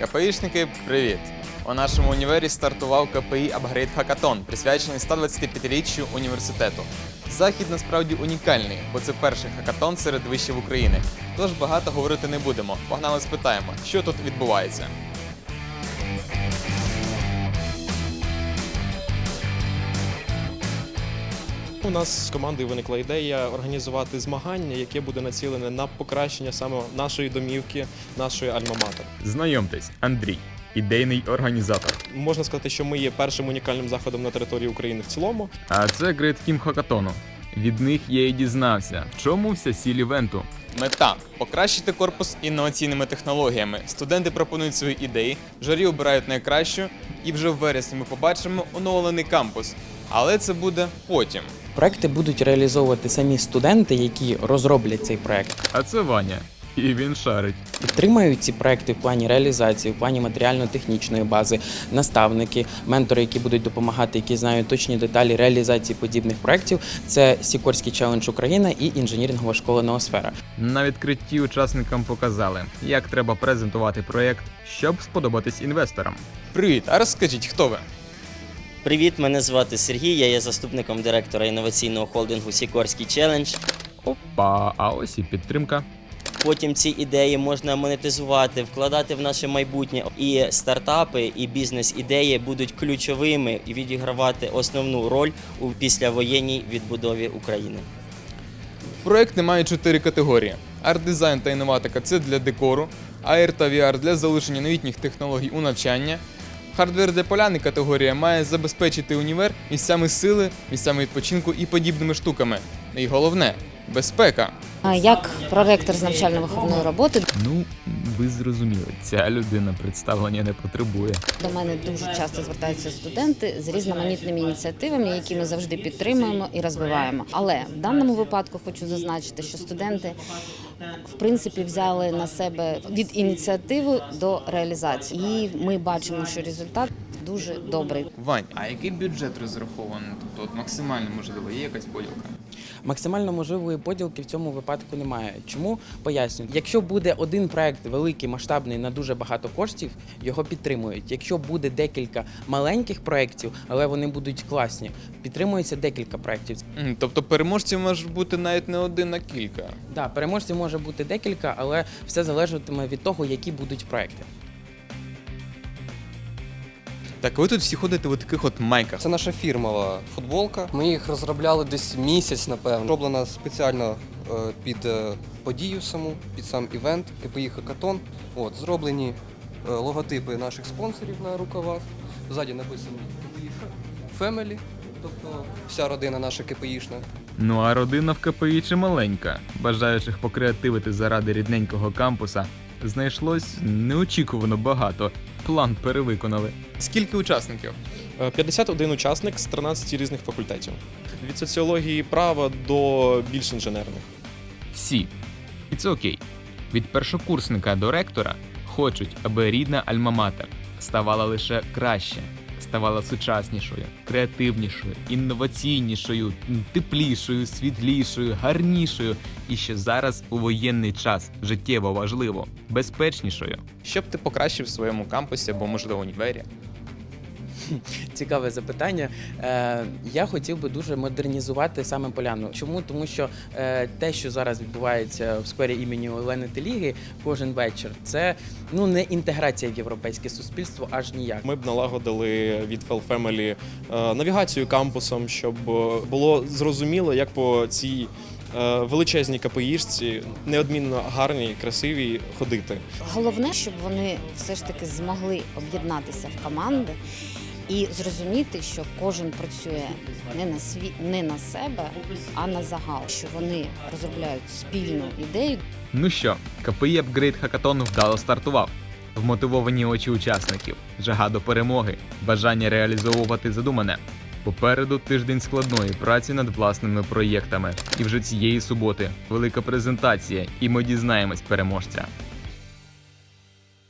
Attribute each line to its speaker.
Speaker 1: КПІшники, привіт! У нашому універі стартував КПІ Апгрейд Хакатон, присвячений 125-річчю університету. Захід насправді унікальний, бо це перший хакатон серед вишів України. Тож багато говорити не будемо. Погнали спитаємо, що тут відбувається.
Speaker 2: У нас з командою виникла ідея організувати змагання, яке буде націлене на покращення саме нашої домівки, нашої альма-матер.
Speaker 3: Знайомтесь, Андрій, ідейний організатор.
Speaker 2: Можна сказати, що ми є першим унікальним заходом на території України в цілому.
Speaker 3: А це Great Team Хакатону. Від них я і дізнався, в чому вся сіль івенту.
Speaker 1: Мета покращити корпус інноваційними технологіями. Студенти пропонують свої ідеї, журі обирають найкращу, і вже в вересні ми побачимо оновлений кампус. Але це буде потім.
Speaker 4: Проекти будуть реалізовувати самі студенти, які розроблять цей проект.
Speaker 3: А це Ваня. І він шарить.
Speaker 4: Підтримають ці проекти в плані реалізації, в плані матеріально-технічної бази, наставники, ментори, які будуть допомагати, які знають точні деталі реалізації подібних проєктів. Це Сікорський челендж Україна і інженірингова школа Ноосфера.
Speaker 3: На відкритті учасникам показали, як треба презентувати проєкт, щоб сподобатись інвесторам.
Speaker 1: Привіт, а розкажіть, хто ви?
Speaker 5: Привіт, мене звати Сергій. Я є заступником директора інноваційного холдингу Сікорський челендж.
Speaker 3: Опа, а ось і підтримка.
Speaker 5: Потім ці ідеї можна монетизувати, вкладати в наше майбутнє. І стартапи, і бізнес-ідеї будуть ключовими і відігравати основну роль у післявоєнній відбудові України.
Speaker 1: Проекти мають чотири категорії: арт-дизайн та інноватика це для декору, AR та VR для залучення новітніх технологій у навчання. Хардвер для поляни категорія має забезпечити універ місцями сили, місцями відпочинку і подібними штуками. І головне безпека.
Speaker 6: Як проректор з навчально-виховної роботи
Speaker 3: Ну, ви зрозуміли, ця людина представлення не потребує.
Speaker 6: до мене дуже часто звертаються студенти з різноманітними ініціативами, які ми завжди підтримуємо і розвиваємо. Але в даному випадку хочу зазначити, що студенти в принципі взяли на себе від ініціативи до реалізації. І ми бачимо, що результат дуже добрий.
Speaker 1: Вань, а який бюджет розрахований? Тобто, от максимально можливо, є якась поділка?
Speaker 4: Максимально можливої поділки в цьому випадку немає. Чому пояснюю? Якщо буде один проект великий, масштабний на дуже багато коштів, його підтримують. Якщо буде декілька маленьких проєктів, але вони будуть класні, підтримується декілька проєктів.
Speaker 1: Тобто переможців може бути навіть не один, а кілька.
Speaker 4: Да, переможців може бути декілька, але все залежатиме від того, які будуть проекти.
Speaker 1: Так, ви тут всі ходите в таких от майках.
Speaker 7: Це наша фірмова футболка. Ми їх розробляли десь місяць, напевно. Роблена спеціально е, під е, подію саму, під сам івент КПІ Хакатон. От, зроблені е, логотипи наших спонсорів на рукавах. Ззаді написано КПІ Family, тобто вся родина наша КПІшна.
Speaker 3: Ну а родина в КПІ чималенька. Бажаючих покреативити заради рідненького кампуса знайшлось неочікувано багато. План перевиконали.
Speaker 1: Скільки учасників?
Speaker 2: Е, 51 учасник з 13 різних факультетів. Від соціології права до більш інженерних.
Speaker 3: Всі. І це окей. Від першокурсника до ректора хочуть, аби рідна альма-матер ставала лише краще, ставала сучаснішою, креативнішою, інноваційнішою, теплішою, світлішою, гарнішою і що зараз у воєнний час життєво важливо, безпечнішою.
Speaker 1: Щоб ти покращив в своєму кампусі або, можливо, універі?
Speaker 4: Цікаве запитання. Е, я хотів би дуже модернізувати саме поляну. Чому? Тому що е, те, що зараз відбувається в сквері імені Олени Теліги, кожен вечір, це ну не інтеграція в європейське суспільство, аж ніяк.
Speaker 2: Ми б налагодили від Fell Family е, навігацію кампусом, щоб було зрозуміло, як по цій величезній КПІшці неодмінно гарній, красивій ходити.
Speaker 6: Головне, щоб вони все ж таки змогли об'єднатися в команди і зрозуміти, що кожен працює не на сві... не на себе, а на загал, що вони розробляють спільну ідею,
Speaker 3: Ну що, КПІ Апгрейд Хакатон вдало стартував. Вмотивовані очі учасників, жага до перемоги, бажання реалізовувати задумане. Попереду тиждень складної праці над власними проєктами. І вже цієї суботи велика презентація, і ми дізнаємось переможця.